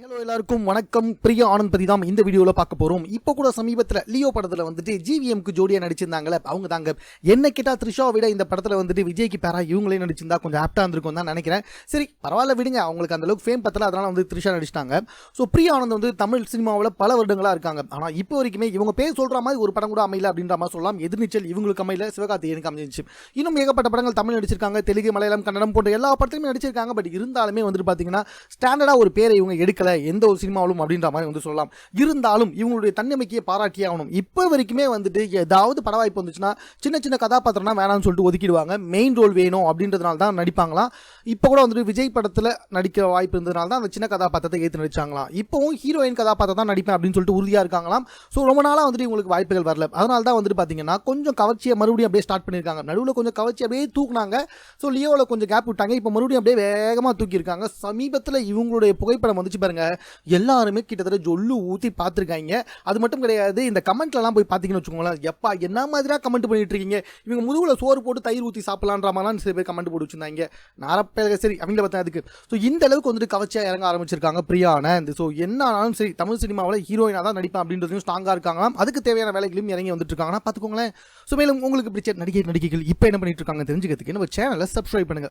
Hello எல்லாருக்கும் வணக்கம். பிரியா ஆனந்த் பத்தி தான் இந்த வீடியோவில் பார்க்க போகிறோம் இப்போ கூட சமீபத்தில் லியோ படத்தில் வந்துட்டு ஜிவிஎம்க்கு ஜோடியாக நடிச்சிருந்தாங்களே அவங்க தாங்க. என்ன கேட்டால் த்ரிஷா விட இந்த படத்தில் வந்துட்டு விஜய்க்கு பேரா இவங்களே நடிச்சிருந்தா கொஞ்சம் ஆப்டாக இருந்திருக்கும் தான் நினைக்கிறேன். சரி பரவாயில்ல விடுங்க. அவங்களுக்கு அந்தளவுக்கு ஃபேம் பத்தல அதனால் வந்து த்ரிஷா நடிச்சிட்டாங்க. ஸோ பிரியா ஆனந்த் வந்து தமிழ் சினிமாவில் பல வருடங்களாக இருக்காங்க. ஆனால் இப்போ வரைக்குமே இவங்க பேர் சொல்கிற மாதிரி ஒரு படம் கூட அமையல அப்படின்ற மாதிரி சொல்லலாம். எதிர்நீச்சல் இவங்களுக்கு அமையல சிவகார்த்திகேயனுக்கு அமைஞ்சிச்சு. இன்னும் ஏகப்பட்ட படங்கள் தமிழ் நடிச்சிருக்காங்க. தெலுங்கு மலையாளம் கன்னடம் போன்ற எல்லா படத்துலையுமே நடிச்சிருக்காங்க. பட் இருந்தாலுமே வந்துட்டு பார்த்தீங்கன்னா ஸ்டாண்டர்டாக ஒரு பேரை இவங்க எடுக்கல. எந்த ஒரு சினிமாவிலும் அப்படின்ற மாதிரி வந்து சொல்லலாம். இருந்தாலும் இவங்களுடைய தன்னம்பிக்கையை பாராட்டியே ஆகணும் இப்போ வரைக்குமே வந்துட்டு ஏதாவது பட வாய்ப்பு வந்துச்சுன்னா சின்ன சின்ன கதாபாத்திரம்னா வேணாம்னு சொல்லிட்டு ஒதுக்கிடுவாங்க. மெயின் ரோல் வேணும் அப்படின்றதுனால தான் நடிப்பாங்களாம். இப்போ கூட வந்துட்டு விஜய் படத்தில் நடிக்கிற வாய்ப்பு இருந்ததுனால தான் அந்த சின்ன கதாபாத்திரத்தை ஏற்று நடிச்சாங்களாம். இப்போவும் ஹீரோயின் கதாபாத்திரம் தான் நடிப்பேன் அப்படின்னு சொல்லிட்டு உறுதியாக இருக்காங்களாம். ஸோ ரொம்ப நாளாக வந்துட்டு இவங்களுக்கு வாய்ப்புகள் வரல. அதனால தான் வந்துட்டு பார்த்தீங்கன்னா கொஞ்சம் கவர்ச்சியை மறுபடியும் அப்படியே ஸ்டார்ட் பண்ணியிருக்காங்க. நடுவில் கொஞ்சம் கவர்ச்சி அப்படியே தூக்குனாங்க. ஸோ லியோவில் கொஞ்சம் கேப் விட்டாங்க. இப்போ மறுபடியும் அப்படியே வேகமாக தூக்கியிருக்காங்க. சமீபத்தில் இவங்களுடைய புகைப்படம் வந்துச்சு பாருங்க. எல்லாருமே கிட்டத்தட்ட ஜொல்லு ஊற்றி பார்த்துருக்காங்க அது மட்டும் கிடையாது இந்த கமெண்ட்லலாம் போய் பார்த்தீங்கன்னு வச்சுக்கோங்களேன். எப்பா என்ன மாதிரியா கமெண்ட் பண்ணிட்டு இருக்கீங்க இவங்க முதுகுல சோறு போட்டு தயிர் ஊற்றி சாப்பிட்லான்ற மாதிரிலாம் சில பேர் கமெண்ட் போட்டு வச்சிருந்தாங்க. நாரப்பேக சரி அவங்கள பார்த்தா அதுக்கு. ஸோ இந்த அளவுக்கு வந்துட்டு கவர்ச்சியாக இறங்க ஆரம்பிச்சிருக்காங்க பிரியான இந்த ஸோ என்ன ஆனாலும் சரி தமிழ் சினிமாவில் ஹீரோயினாக தான் நடிப்பேன் அப்படின்றதையும் ஸ்ட்ராங்காக இருக்காங்களாம். அதுக்கு தேவையான வேலைகளையும் இறங்கி வந்துட்டு இருக்காங்கன்னா பார்த்துக்கோங்களேன். ஸோ மேலும் உங்களுக்கு பிடிச்ச நடிகை நடிகைகள் இப்போ என்ன பண்ணிட்டு இருக்காங்க தெரிஞ்சுக்கிறதுக்கு நம்ம சேனலை சப்ஸ்கிரைப் பண்ணுங்க.